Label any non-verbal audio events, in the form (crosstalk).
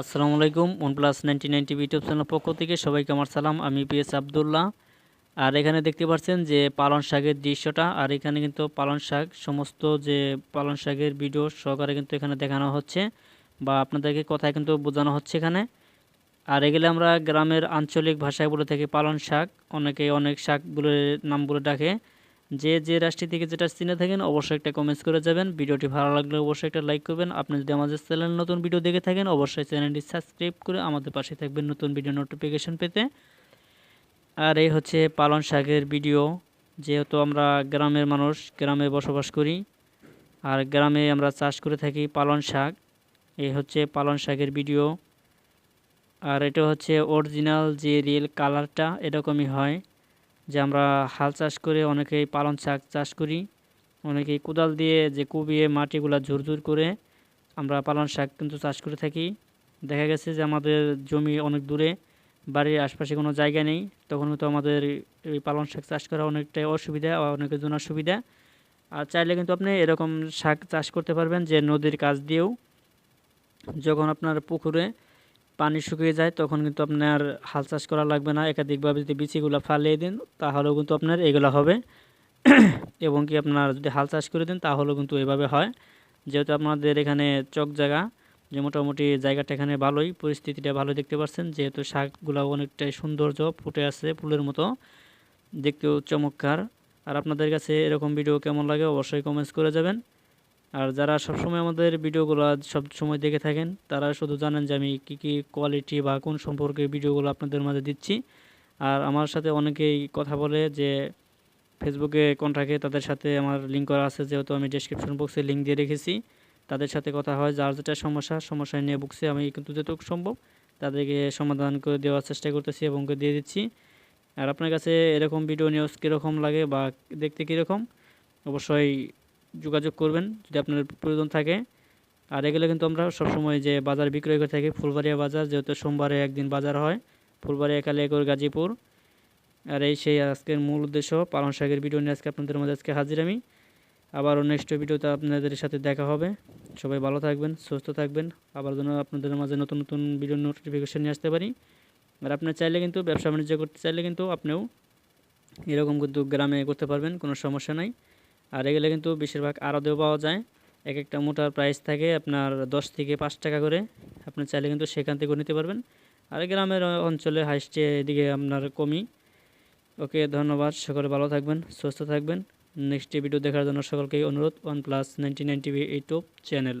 আসসালামু আলাইকুম one plus ninety nine TV YouTube channel পক্ষ থেকে সবাইকে আমার সালাম। আমি পি এস আবদুল্লাহ। আর এখানে দেখতে পাচ্ছেন যে পালন শাকের দৃশ্যটা, আর এখানে কিন্তু পালন শাক, সমস্ত যে পালন শাকের ভিডিও সহকারে কিন্তু এখানে দেখানো হচ্ছে বা আপনাদেরকে কথায় কিন্তু বোঝানো হচ্ছে এখানে। আর এগুলো আমরা গ্রামের আঞ্চলিক ভাষায় বলে থাকি পালন শাক। অনেকে অনেক শাকগুলোর নাম বলে ডাকে। যে যে রাষ্ট্রটি থেকে যেটা চিনে থাকেন অবশ্যই একটা কমেন্টস করে যাবেন। ভিডিওটি ভালো লাগলে অবশ্যই একটা লাইক করবেন। আপনি যদি আমাদের চ্যানেল নতুন ভিডিও দেখে থাকেন, অবশ্যই চ্যানেলটি সাবস্ক্রাইব করে আমাদের পাশে থাকবেন নতুন ভিডিও নোটিফিকেশন পেতে। আর এই হচ্ছে পালন শাকের ভিডিও যেহেতু আমরা গ্রামের মানুষ, গ্রামে বসবাস করি, আর গ্রামে আমরা চাষ করে থাকি পালন শাক। এই হচ্ছে পালন শাকের ভিডিও আর এটা হচ্ছে অরিজিনাল যে রিয়েল কালারটা এরকমই হয়। যে আমরা হাল চাষ করে অনেকেই পালন শাক চাষ করি, অনেকেই কোদাল দিয়ে যে কুবিয়ে মাটিগুলা ঝুরঝুর করে আমরা পালন শাক কিন্তু চাষ করে থাকি। দেখা গেছে যে আমাদের জমি অনেক দূরে, বাড়ির আশপাশে কোনো জায়গা নেই, তখন কিন্তু আমাদের এই পালন শাক চাষ করা অনেকটাই অসুবিধা অনেকের জন্য সুবিধা আর চাইলে কিন্তু আপনি এরকম শাক চাষ করতে পারবেন যে নদীর কাজ দিয়েও। যখন আপনার পুকুরে পানি শুকিয়ে যায়, তখন কিন্তু আপনার হাল চাষ করা লাগবে না। একাধিকভাবে যদি বিচিগুলো ফালিয়ে দিন, তাহলেও কিন্তু আপনার এগুলো হবে। (coughs) এবং কি আপনার যদি হাল চাষ করে দেন, তাহলেও কিন্তু এভাবে হয়। যেহেতু আপনাদের এখানে চক জায়গা, যে মোটামুটি জায়গাটা এখানে ভালোই, পরিস্থিতিটা ভালো দেখতে পাচ্ছেন। যেহেতু শাকগুলো অনেকটাই সৌন্দর্য ফুটে আছে ফুলের মতো, দেখতেও চমৎকার। আর আপনাদের কাছে এরকম ভিডিও কেমন লাগে, অবশ্যই কমেন্টস করে যাবেন। আর যারা সবসময় আমাদের ভিডিওগুলো সব সময় দেখে থাকেন, তারা শুধু জানেন যে আমি কী কী কোয়ালিটি বা কোন সম্পর্কে ভিডিওগুলো আপনাদের মাঝে দিচ্ছি। আর আমার সাথে অনেকেই কথা বলে যে ফেসবুকে কন্ট্রাক্টে তাদের সাথে আমার লিঙ্ক করা আছে, যেহেতু আমি ডিসক্রিপশন বক্সে লিঙ্ক দিয়ে রেখেছি। তাদের সাথে কথা হয়, যার যেটা সমস্যা সমস্যা নিয়ে বুকসে আমি কিন্তু যতটুকু সম্ভব তাদেরকে সমাধান করে দেওয়ার চেষ্টা করতেছি এবং দিয়ে দিচ্ছি। আর আপনার কাছে এরকম ভিডিও নিউজ কীরকম লাগে বা দেখতে কীরকম? অবশ্যই যোগাযোগ করবেন যদি আপনার প্রয়োজন থাকে। আর এগুলো কিন্তু আমরা সবসময় যে বাজার বিক্রয় করে থাকি, ফুলবাড়িয়া বাজার, যেহেতু সোমবারে একদিন বাজার হয়, ফুলবাড়িয়া, কালিয়াকর, গাজীপুর। আর এই সেই আজকের মূল উদ্দেশ্য পালন শাকের ভিডিও নিয়ে আজকে আপনাদের মধ্যে আজকে হাজির আমি। আবারও নেক্সট ভিডিওতে আপনাদের সাথে দেখা হবে। সবাই ভালো থাকবেন, সুস্থ থাকবেন। আবার যেন আপনাদের মাঝে নতুন নতুন ভিডিও নোটিফিকেশন নিয়ে আসতে পারি। আর আপনার চাইলে কিন্তু ব্যবসা বাণিজ্য করতে চাইলে কিন্তু আপনিও এরকম কিন্তু গ্রামে করতে পারবেন, কোনো সমস্যা নাই। আর এগুলো কিন্তু বেশিরভাগ আড়তেও পাওয়া যায়। এক একটা মোটার প্রাইস থাকে আপনার দশ থেকে পাঁচ টাকা করে। আপনি চাইলে কিন্তু সেখান থেকে নিতে পারবেন। আর গ্রামের অঞ্চলে হাইস্টে এদিকে আপনার কমই ওকে, ধন্যবাদ। সকলে ভালো থাকবেন, সুস্থ থাকবেন। নেক্সট ভিডিও দেখার জন্য সকলকে অনুরোধ। One plus ninety nine TV YouTube channel